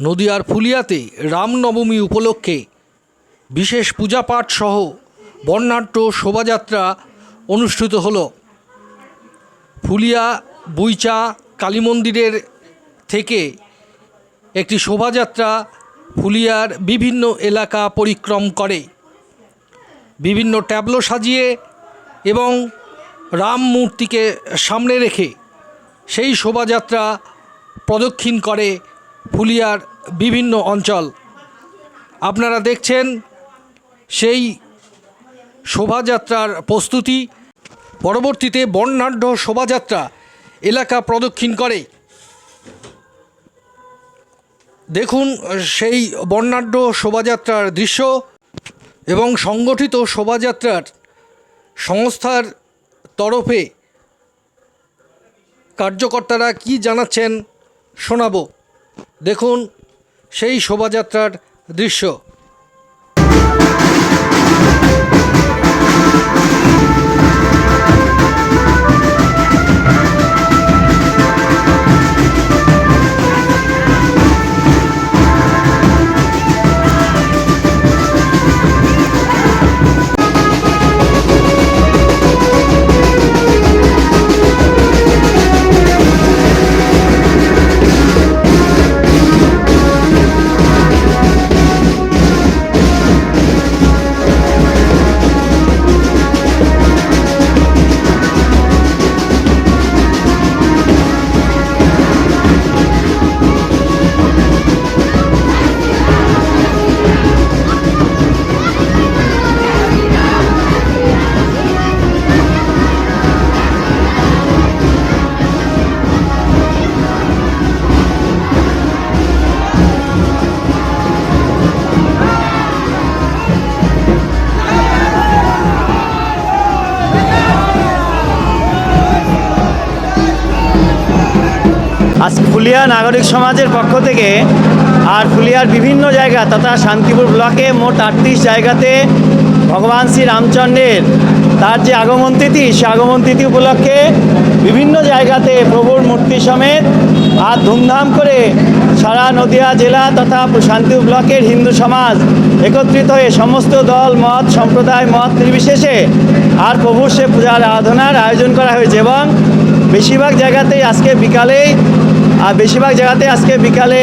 নদিয়ার ফুলিয়াতে রামনবমী উপলক্ষে বিশেষ পূজাপাঠ সহ বর্ণাঢ্য শোভাযাত্রা অনুষ্ঠিত হল। ফুলিয়া, বুইচা কালী মন্দিরের থেকে একটি শোভাযাত্রা ফুলিয়ার বিভিন্ন এলাকা পরিক্রম করে। বিভিন্ন ট্যাবলো সাজিয়ে এবং রাম মূর্তিকে সামনে রেখে সেই শোভাযাত্রা প্রদক্ষিণ করে ফুলিয়ার বিভিন্ন অঞ্চল। আপনারা দেখছেন সেই শোভাযাত্রার প্রস্তুতি। পরবর্তীতে বর্ণাঢ্য শোভাযাত্রা এলাকা প্রদক্ষিণ করে। দেখুন সেই বর্ণাঢ্য শোভাযাত্রার দৃশ্য এবং সংগঠিত শোভাযাত্রার সংস্থার তরফে কার্যকর্তারা কি জানাচ্ছেন শোনাবো। দেখুন সেই শোভাযাত্রার দৃশ্য। আজ ফুলিয়া নাগরিক সমাজের পক্ষ থেকে আর ফুলিয়ার বিভিন্ন জায়গা তথা শান্তিপুর ব্লকে মোট আটত্রিশ জায়গাতে ভগবান শ্রী রামচন্দ্রের তার যে আগমন তিথি, সে আগমন তিথি উপলক্ষে বিভিন্ন জায়গাতে প্রভুর মূর্তি সমেত আর ধুমধাম করে সারা নদিয়া জেলা তথা শান্তিপুর ব্লকের হিন্দু সমাজ একত্রিত হয়ে সমস্ত দল, মত, সম্প্রদায়, মত নির্বিশেষে আর প্রভুর সে পূজার আরাধনার আয়োজন করা হয়েছে এবং বেশিরভাগ জায়গাতেই আজকে বিকালেই বেশিরভাগ জায়গাতে আজকে বিকালে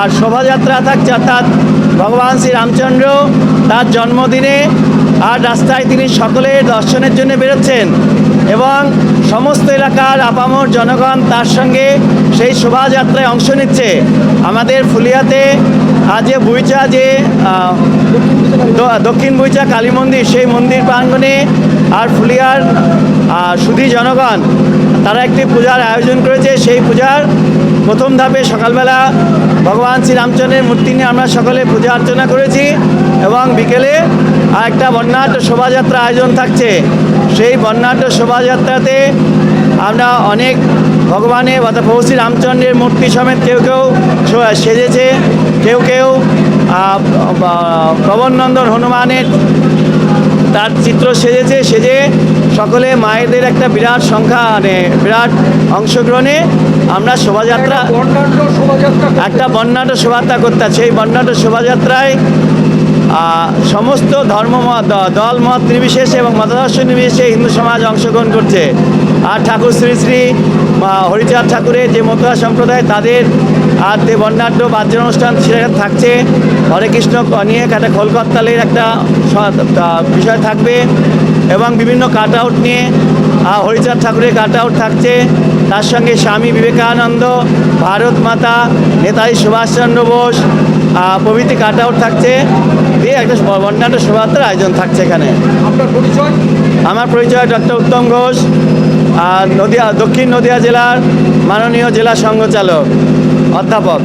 আর শোভাযাত্রা থাকছে, অর্থাৎ ভগবান শ্রী রামচন্দ্র তার জন্মদিনে আর রাস্তায় তিনি সকলের দর্শনের জন্য বেরোচ্ছেন এবং সমস্ত এলাকার আপামর জনগণ তার সঙ্গে সেই শোভাযাত্রায় অংশ নিচ্ছে। আমাদের ফুলিয়াতে যে বুইচা, যে দক্ষিণ বুইচা, কালী মন্দির, সেই মন্দির প্রাঙ্গণে আর ফুলিয়ার সুধী জনগণ তারা একটি পূজার আয়োজন করেছে। সেই পূজার প্রথম ধাপে সকালবেলা ভগবান শ্রীরামচন্দ্রের মূর্তি নিয়ে আমরা সকলে পূজা অর্চনা করেছি এবং বিকেলে আর একটা বর্ণাঢ্য শোভাযাত্রা আয়োজন থাকছে। সেই বর্ণাঢ্য শোভাযাত্রাতে আমরা অনেক ভগবানের অর্থাৎ প্রভু শ্রী রামচন্দ্রের মূর্তি সমেত কেউ কেউ সেজেছে। কেউ কেউ আহ, হনুমানের তার চিত্র সেজেছে সেজে সকলে মায়েদের একটা বিরাট সংখ্যা মানে বিরাট অংশগ্রহণে আমরা শোভাযাত্রা একটা বর্ণাঢ্য শোভাযাত্রা করতে সেই বর্ণাঢ্য শোভাযাত্রায় সমস্ত ধর্ম দল মত নির্বিশেষে এবং মতাদর্শ নির্বিশেষে হিন্দু সমাজ অংশগ্রহণ করছে। আর ঠাকুর শ্রী শ্রী হরিচাঁদ ঠাকুরের যে মতুয়া সম্প্রদায় তাদের আর যে বর্ণাঢ্য বাদ্য অনুষ্ঠান সেটা থাকছে। হরে কৃষ্ণ নিয়ে একটা কলকাতালের একটা বিষয় থাকবে এবং বিভিন্ন কাট আউট নিয়ে হরিচাঁদ ঠাকুরের কাট আউট থাকছে। তার সঙ্গে স্বামী বিবেকানন্দ ভারত মাতা নেতাজি সুভাষচন্দ্র বোস প্রভৃতি কাট আউট থাকছে। দিয়ে একটা বর্ণাঢ্য শোভাযাত্রার আয়োজন থাকছে এখানে। আপনার পরিচয়? আমার পরিচয় ডক্টর উত্তম ঘোষ আর নদিয়া দক্ষিণ নদিয়া জেলার মাননীয় জেলা সংঘ Atabak